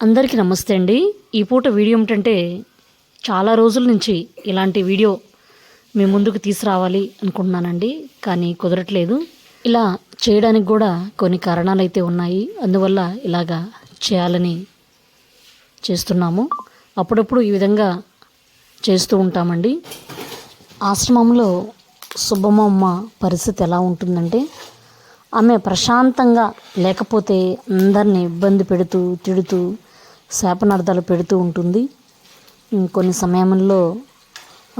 అందరికీ నమస్తే అండి. ఈ పూట వీడియో ఏమిటంటే చాలా రోజుల నుంచి ఇలాంటి వీడియో మీ ముందుకు తీసుకురావాలి అనుకుంటున్నానండి. కానీ కుదరట్లేదు. ఇలా చేయడానికి కూడా కొన్ని కారణాలు అయితే ఉన్నాయి. అందువల్ల ఇలాగా చేయాలని చేస్తున్నాము. అప్పుడప్పుడు ఈ విధంగా చేస్తూ ఉంటామండి. ఆశ్రమంలో సుబ్బమ్మ పరిస్థితి ఎలా ఉంటుందంటే ఆమె ప్రశాంతంగా లేకపోతే అందరిని ఇబ్బంది పెడుతూ తిడుతూ శాపనార్థాలు పెడుతూ ఉంటుంది. కొన్ని సమయంలో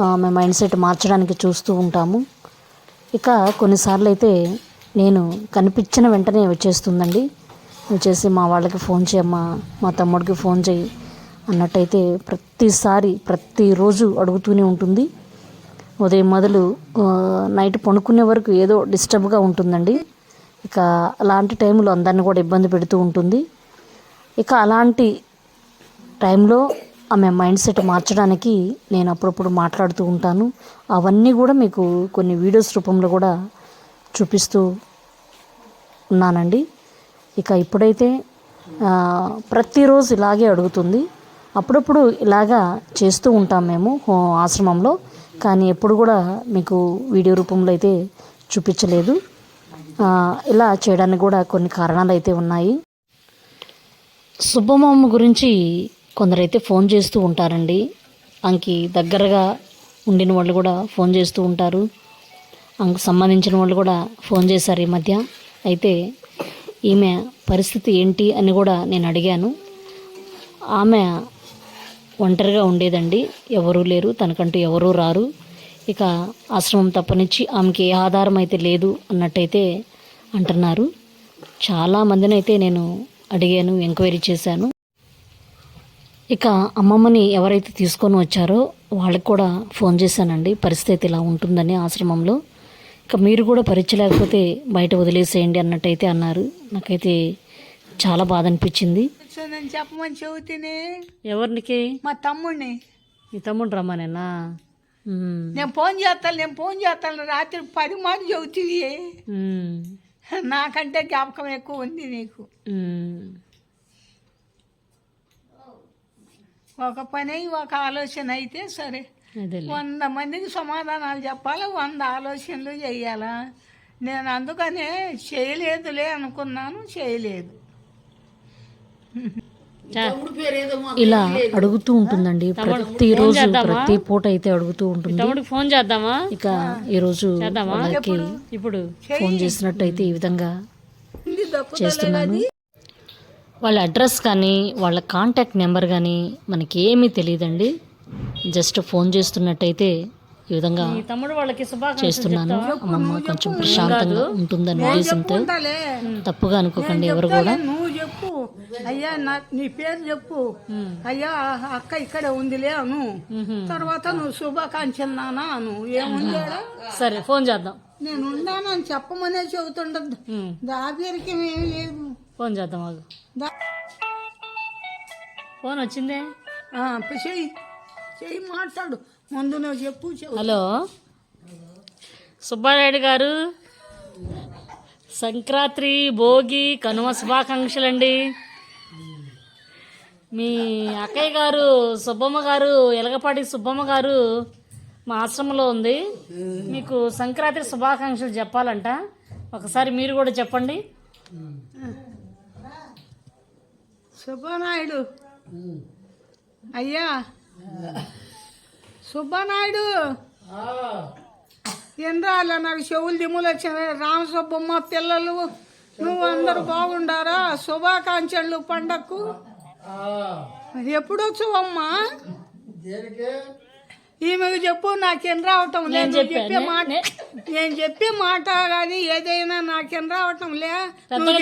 ఆమె మైండ్ సెట్ మార్చడానికి చూస్తూ ఉంటాము. ఇక కొన్నిసార్లు అయితే నేను కనిపించిన వెంటనే వచ్చేస్తుందండి. వచ్చేసి మా వాళ్ళకి ఫోన్ చేయమ్మా మా తమ్ముడికి ఫోన్ చేయి అన్నట్టయితే ప్రతిసారి ప్రతిరోజు అడుగుతూనే ఉంటుంది. ఉదయం మొదలు నైట్ పడుకునే వరకు ఏదో డిస్టర్బ్గా ఉంటుందండి. ఇక అలాంటి టైంలో అందరిని కూడా ఇబ్బంది పెడుతూ ఉంటుంది. ఇక అలాంటి టైంలో ఆమె మైండ్ సెట్ మార్చడానికి నేను అప్పుడప్పుడు మాట్లాడుతూ ఉంటాను. అవన్నీ కూడా మీకు కొన్ని వీడియోస్ రూపంలో కూడా చూపిస్తూ ఉన్నానండి. ఇక ఇప్పుడైతే ప్రతిరోజు ఇలాగే అడుగుతుంది. అప్పుడప్పుడు ఇలాగా చేస్తూ ఉంటాం మేము ఆశ్రమంలో. కానీ ఎప్పుడు కూడా మీకు వీడియో రూపంలో అయితే చూపించలేదు. ఇలా చేయడానికి కూడా కొన్ని కారణాలు అయితే ఉన్నాయి. సుబ్బమ్మ గురించి కొందరైతే ఫోన్ చేస్తూ ఉంటారండి. అంకి దగ్గరగా ఉండిన వాళ్ళు కూడా ఫోన్ చేస్తూ ఉంటారు. అంకు సంబంధించిన వాళ్ళు కూడా ఫోన్ చేశారు ఈ మధ్య. అయితే ఈమె పరిస్థితి ఏంటి అని కూడా నేను అడిగాను. ఆమె ఒంటరిగా ఉండేదండి. ఎవరూ లేరు. తనకంటూ ఎవరూ రారు. ఇక ఆశ్రమం తప్పనిచ్చి ఆమెకి ఏ ఆధారం అయితే లేదు అన్నట్టయితే అంటున్నారు. చాలా అయితే నేను అడిగాను ఎంక్వైరీ చేశాను. ఇక అమ్మమ్మని ఎవరైతే తీసుకొని వచ్చారో వాళ్ళకి కూడా ఫోన్ చేశానండి. పరిస్థితి ఇలా ఉంటుందని ఆశ్రమంలో. ఇక మీరు కూడా పరీక్ష లేకపోతే బయట వదిలేసేయండి అన్నట్టయితే అన్నారు. నాకైతే చాలా బాధ అనిపించింది చెప్పమని చెబుతేనే ఎవరికి మా తమ్ముడిని. మీ తమ్ముడు రమ్మనేనా నేను? ఫోన్ చేస్తాను నేను ఫోన్ చేస్తాను రాత్రి పది మాట చెబుతుంది ఉమ్, నాకంటే జ్ఞాపకం ఎక్కువ ఉంది నీకు. ఒక పని ఒక ఆలోచన అయితే సరే. వంద మందికి సమాధానాలు చెప్పాలి వంద ఆలోచనలు చేయాలా నేను అందుకనే చేయలేదులే అనుకున్నాను చేయలేదు. ఇలా అడుగుతూ ఉంటుందండి. ప్రతిరోజు ప్రతి పూట అయితే అడుగుతూ ఉంటుంది. తమ్ముడికి ఫోన్ చేద్దామా? ఇక ఈ రోజు వాళ్ళకి ఇప్పుడు ఫోన్ చేసినట్టయితే ఈ విధంగా చేస్తున్నాను. వాళ్ళ అడ్రస్ కానీ వాళ్ళ కాంటాక్ట్ నెంబర్ కానీ మనకి ఏమీ తెలియదండి. జస్ట్ ఫోన్ చేస్తున్నట్టయితే ఈ విధంగా ఈ తమ్ముడు వాళ్ళకి శుభాకాంక్షలు చేస్తున్నాను. అమ్మమ్మ కొంచెం ప్రశాంతంగా ఉంటుందన్న ఉద్దేశంతో తప్పుగా అనుకోకండి ఎవరు కూడా. నువ్వు చెప్పు. అయ్యా నా నీ పేరు చెప్పు. అయ్యా అక్క ఇక్కడ ఉందిలే అను. తర్వాత నువ్వు శుభాకాంక్షలు నానా అను. ఏముందేడా సరే ఫోన్ చేద్దాం. నేను ఉన్నాను అని చెప్పమనే చెబుతుండదు దాపేరికి ఏమి లేదు. ఫోన్ చేద్దాం మాకు ఫోన్ వచ్చిందే? చెయ్యి. చెయ్యి మాట్లాడు. ముందు నువ్వు చెప్పు హలో. సుబ్బారాయుడు గారు సంక్రాంతి భోగి కనుమ శుభాకాంక్షలండి. మీ అక్కయ్య గారు సుబ్బమ్మ గారు ఎలగపాటి సుబ్బమ్మ గారు మా ఆశ్రమంలో ఉంది. మీకు సంక్రాంతి శుభాకాంక్షలు చెప్పాలంట. ఒకసారి మీరు కూడా చెప్పండి. సుబ్బనాయుడు. అయ్యా. సుబ్బనాయుడు. ఎన్రాళ్ళ నాకు చెవులు దిమ్ములు వచ్చినాయి. రామసుబ్బమ్మ పిల్లలు నువ్వు అందరు బాగుండారా? శుభాకాంక్షలు పండక్కు. ఎప్పుడు వచ్చావమ్మా ఈమెకు చెప్పు నాకేం రావటం లేదు. చెప్పే. మాట నేను చెప్పే మాట కానీ ఏదైనా నాకేం రావటం లే.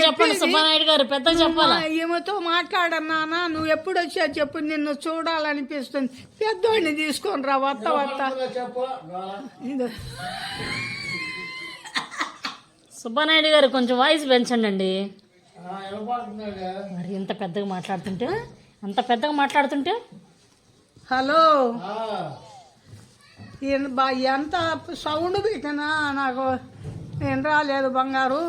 చెప్పండి సుబ్బారాయుడు గారు పెద్దగా చెప్పాలా? ఈమెతో మాట్లాడన్నానా నువ్వు ఎప్పుడు వచ్చా చెప్పు నిన్ను చూడాలనిపిస్తుంది. పెద్దోడిని తీసుకొని రా వత్త వత్త. సుబ్బానాయుడు గారు కొంచెం వాయిస్ పెంచండి అండి మరి ఇంత పెద్దగా మాట్లాడుతుంటే? అంత పెద్దగా మాట్లాడుతుంటే? హలో. ఎంత సౌండ్ పెట్టినా నాకు ఏం రాలేదు బంగారు.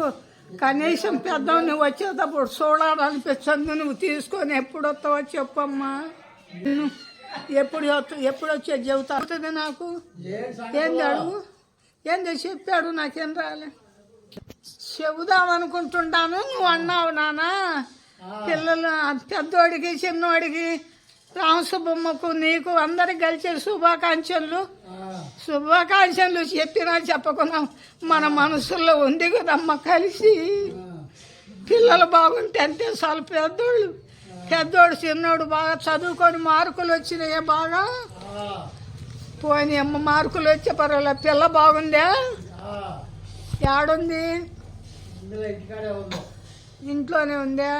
కనీసం పెద్దవాడిని వచ్చేటప్పుడు చూడాలనిపించింది నువ్వు తీసుకొని ఎప్పుడు వస్తావో చెప్పమ్మా. ఎప్పుడు ఎప్పుడు వచ్చే చెబుతా అవుతుంది నాకు? ఏంది అడుగు? ఏంది చెప్పాడు నాకేం రాలే. చెబుదాం అనుకుంటున్నాను నువ్వు అన్నావు నాన్న. పిల్లలు పెద్దోడికి చిన్నోడికి రామసుబ్బమ్మకు నీకు అందరికి కలిసి శుభాకాంక్షలు. శుభాకాంక్షలు చెప్పినా చెప్పకున్నా. మన మనసులో ఉంది కదమ్మ కలిసి. పిల్లలు బాగుంటే అంతే చాలు పెద్దోళ్ళు. పెద్దోడు చిన్నోడు బాగా చదువుకొని మార్కులు వచ్చినాయే బాగా. పోనీ అమ్మ మార్కులు వచ్చే పర్వాలేదు పిల్ల బాగుందా? ఏడుంది ఇంట్లోనే ఉందా?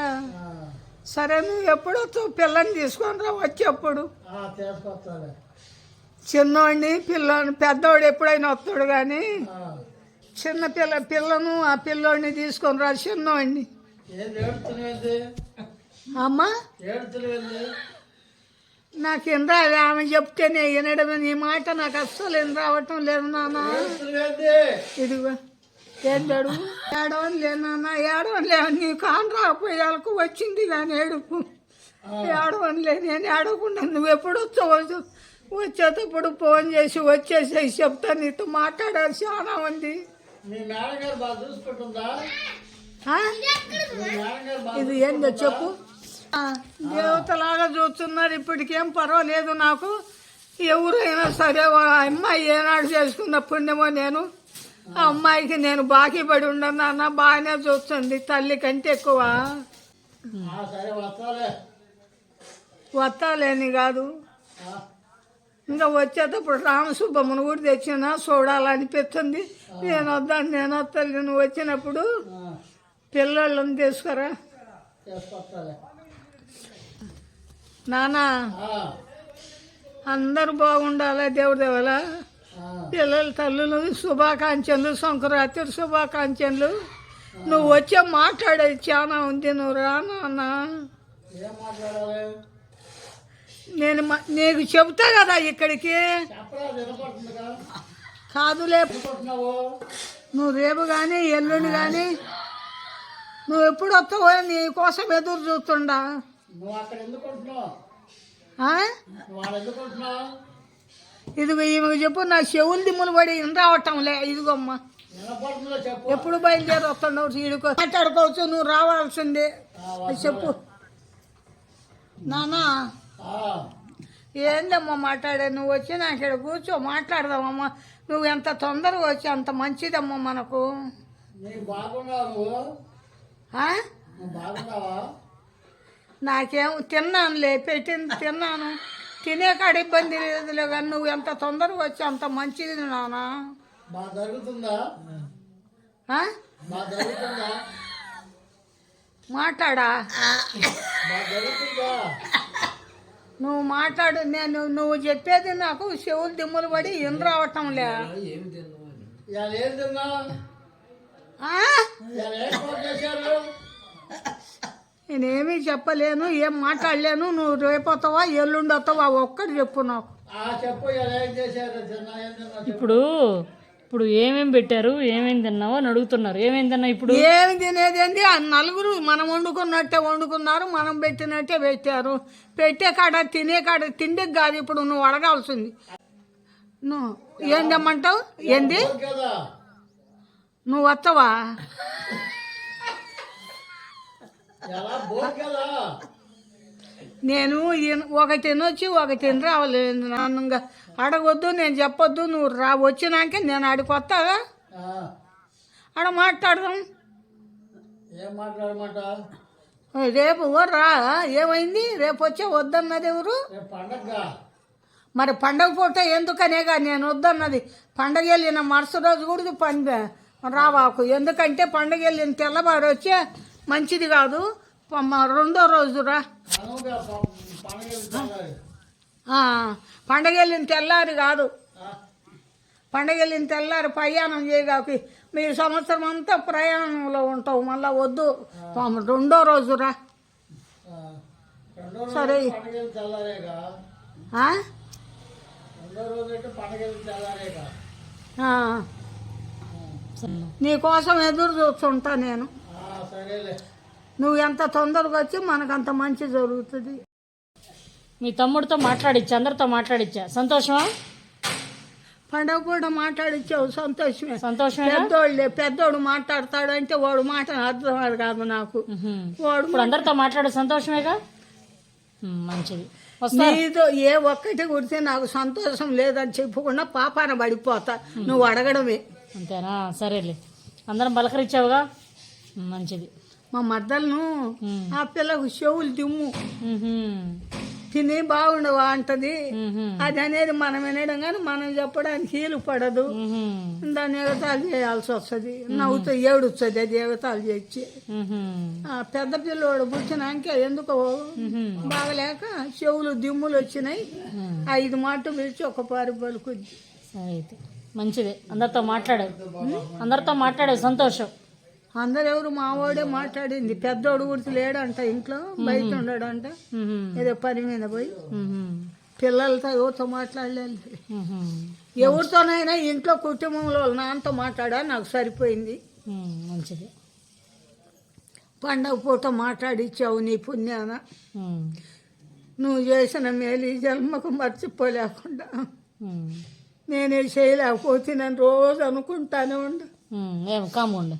సరే నువ్వు ఎప్పుడు వస్తావు పిల్లని తీసుకొని రా వచ్చేప్పుడు. చిన్నోడిని పిల్లని పెద్దోడు ఎప్పుడైనా వస్తాడు కానీ చిన్న పిల్ల పిల్లను ఆ పిల్లోడిని తీసుకొని రా చిన్నోడిని. అమ్మా? నాకు ఏం రాదు ఆమె చెప్తేనే వినడమే నీ మాట నాకు అస్సలు ఏం రావటం లేదు నాన్న ఇదిగో. ఏంటాడు ఏడవని లేదు నాన్న ఏడవని లేదు నీ కాన్ రాకపోయాలకు వచ్చింది కానీ ఏడుపు ఏడవని లేదు నేను ఏడవకుండా నువ్వు ఎప్పుడు వచ్చావు వచ్చేటప్పుడు ఫోన్ చేసి వచ్చేసేసి చెప్తా నీతో మాట్లాడాలి. చాలా ఉంది ఇది ఏందో చెప్పు. దేవతలాగా చూస్తున్నారు. ఇప్పటికేం పర్వాలేదు నాకు. ఎవరైనా సరే అమ్మాయి ఏనాడు చేసుకున్న పుణ్యమో నేను అమ్మాయికి నేను బాకీ పడి ఉండను నాన్న బాగానే చూస్తుంది. తల్లి కంటే ఎక్కువ. ఆ, సరే వస్తాలే వత్తాలేని కాదు. ఇంకా వచ్చేటప్పుడు రామసుబ్బమ్మను కూడా తెచ్చినా చూడాలనిపిస్తుంది. నేను వద్దాను నేను వస్తాను నువ్వు వచ్చినప్పుడు పిల్లలను తీసుకురా. ఆ, అందరూ బాగుండాలి దేవుడి దేవల? పిల్లల తల్లులు శుభాకాంక్షలు సంక్రాంతి శుభాకాంక్షలు. నువ్వు వచ్చే మాట్లాడేది చాలా ఉంది నువ్వు రా నాన్న. నేను నీకు చెబుతా కదా ఇక్కడికి. కాదులే. నువ్వు రేపు కానీ ఎల్లుండి కానీ నువ్వు ఎప్పుడు వస్తావో నీ కోసం ఎదురు చూస్తుండా. ఇదిగో ఈమెకు చెప్పు నా చెవులు దిమ్ములు పడి ఇన్ రావటంలే. ఇదిగోమ్మా. ఎప్పుడు బయలుదేరి వస్తున్నావు సీడుకో మాట్లాడుకోవచ్చు నువ్వు రావాల్సిందే. అది చెప్పు. నానా ఏందమ్మా మాట్లాడే? నువ్వు వచ్చి నాకు ఇక్కడ కూర్చో మాట్లాడదామమ్మా. నువ్వు ఎంత తొందరగా వచ్చి అంత మంచిదమ్మా మనకు. నాకేం తిన్నానులే పెట్టింది తిన్నాను. తినే కాడ ఇబ్బంది లేదులే కానీ నువ్వు ఎంత తొందరగా వచ్చి అంత మంచిది నానా? మాట్లాడా? నువ్వు మాట్లాడు నేను నువ్వు చెప్పేది నాకు చెవులు దిమ్ములు పడి ఇన్ రావటంలే ఇవాళ నేనేమీ చెప్పలేను ఏం మాట్లాడలేను నువ్వు రేపోతావా ఎల్లుండి వస్తావా ఒక్కటి చెప్పు నాకు. ఇప్పుడు ఇప్పుడు ఏమేమి పెట్టారు ఏమేమి తిన్నావో అని అడుగుతున్నారు. ఏమేమి తిన్నావు ఇప్పుడు? ఏమి తినేది ఏంది ఆ నలుగురు మనం వండుకున్నట్టే వండుకున్నారు మనం పెట్టినట్టే పెట్టారు. పెట్టే కాడ తినే కాడ తిండికి కాదు ఇప్పుడు నువ్వు అడగాల్సింది. నువ్వు ఏం తెమ్మంటావు? ఏంది? నువ్వు వస్తావా? నేను ఒకటి తినొచ్చి ఒకటి తిని రావలేదు. నన్ను అడగొద్దు నేను చెప్పొద్దు నువ్వు రా వచ్చినాక నేను ఆడికి ఆడ మాట్లాడదాం. ఏం మాట్లాడమంట? రేపు రా? ఏమైంది? రేపు వచ్చే వద్దన్నది ఎవరు? మరి పండగ పూట ఎందుకనేగా నేను వద్దన్నది. పండగ వెళ్ళిన మరుసటి రోజు కూడా పని రావాకు. ఎందుకంటే పండగ వెళ్ళిన తెల్లవారు వచ్చే మంచిది కాదు. రెండో రోజు రా. పండగ వెళ్ళిన తెల్లారి కాదు. పండగ వెళ్ళిన తెల్లారి ప్రయాణం చేయగాకి మీరు సంవత్సరం అంతా ప్రయాణంలో ఉంటావు. మళ్ళీ వద్దు. రెండో రోజు రా. సరే. నీకోసం ఎదురు చూస్తుంటా నేను. నువ్వు ఎంత తొందరగా వచ్చి మనకంత మంచి జరుగుతుంది. మీ తమ్ముడితో మాట్లాడిచ్చా అందరితో మాట్లాడిచ్చా? సంతోషమా? పండగ పూట మాట్లాడిచ్చావు సంతోషమే. సంతోషమే పెద్దోళ్ళే పెద్దోడు మాట్లాడతాడు అంటే వాడు మాట అర్థం కాదు నాకు. వాడు ఇప్పుడు అందరితో మాట్లాడే సంతోషమేగా? మంచిది. నీతో ఏ ఒక్కటి కుడితే నాకు సంతోషం లేదని చెప్పకుండా పాపాన పడిపోతా. నువ్వు అడగడమే. అంతేనా? సరేలే. అందరం బలకరించావుగా మంచిది. మా మద్దలను. ఆ పిల్లకు చెవులు దిమ్ము. తిని బాగుండవా అంటది. అది అనేది మనం వినడం కానీ మనం చెప్పడానికి హీలు పడదు. దాన్ని ఎగతాలు చేయాల్సి వస్తుంది. నవ్వుతూ ఏడుస్తుంది అది ఎగతాలు చేసి. ఆ పెద్ద పిల్లోడు పుట్టినాక ఎందుకో బాగలేక చెవులు దిమ్ములు వచ్చినాయి. ఐదు మాటలు పిలిచి ఒక పారి పలుకుద్ది. సరే అయితే. మంచిదే. అందరితో మాట్లాడావు అందరితో మాట్లాడావు సంతోషం. అందరు ఎవరు మావాడే మాట్లాడింది. పెద్దోడు గుర్తు లేడంట ఇంట్లో బయట ఉహుం. ఏదో పని మీద పోయి. పిల్లలతో ఎవరితో మాట్లాడలేదు. ఎవరితోనైనా ఇంట్లో కుటుంబంలో నాన్నతో మాట్లాడా? నాకు సరిపోయింది. మంచిది. పండగ పూట మాట్లాడిచ్చావు నీ పుణ్యాన. నువ్వు చేసిన మేలు ఈ జన్మకు మర్చిపోలేకుండా. నేనే చేయలేకపోతే నేను రోజు అనుకుంటానే ఉండు. ఏం కాము ఉండు